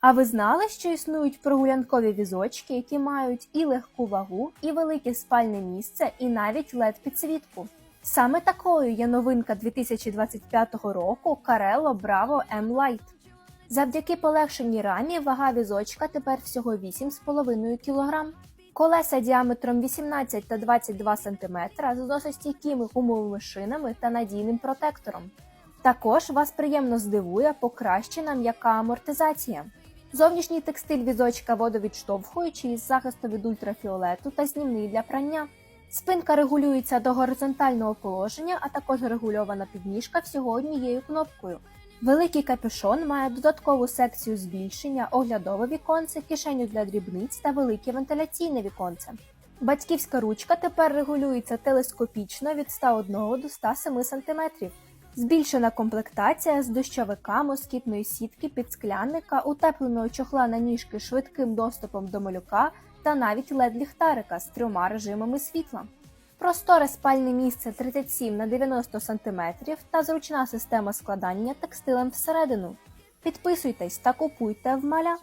А ви знали, що існують прогулянкові візочки, які мають і легку вагу, і велике спальне місце, і навіть led підсвітку? Саме такою є новинка 2025 року Carello Bravo M Light. Завдяки полегшеній рамі вага візочка тепер всього 8,5 кг. Колеса діаметром 18 та 22 см з зносостійкими гумовими шинами та надійним протектором. Також вас приємно здивує покращена м'яка амортизація. Зовнішній текстиль візочка водовідштовхуючий із захисту від ультрафіолету та знімний для прання. Спинка регулюється до горизонтального положення, а також регульована підніжка всього однією кнопкою. Великий капюшон має додаткову секцію збільшення, оглядове віконце, кишеню для дрібниць та велике вентиляційне віконце. Батьківська ручка тепер регулюється телескопічно від 101 до 107 см. Збільшена комплектація з дощовика, москітної сітки, підсклянника, утепленого чохла на ніжки швидким доступом до малюка та навіть LED-ліхтарика з трьома режимами світла. Просторе спальне місце 37 на 90 см та зручна система складання текстилем всередину. Підписуйтесь та купуйте в маля.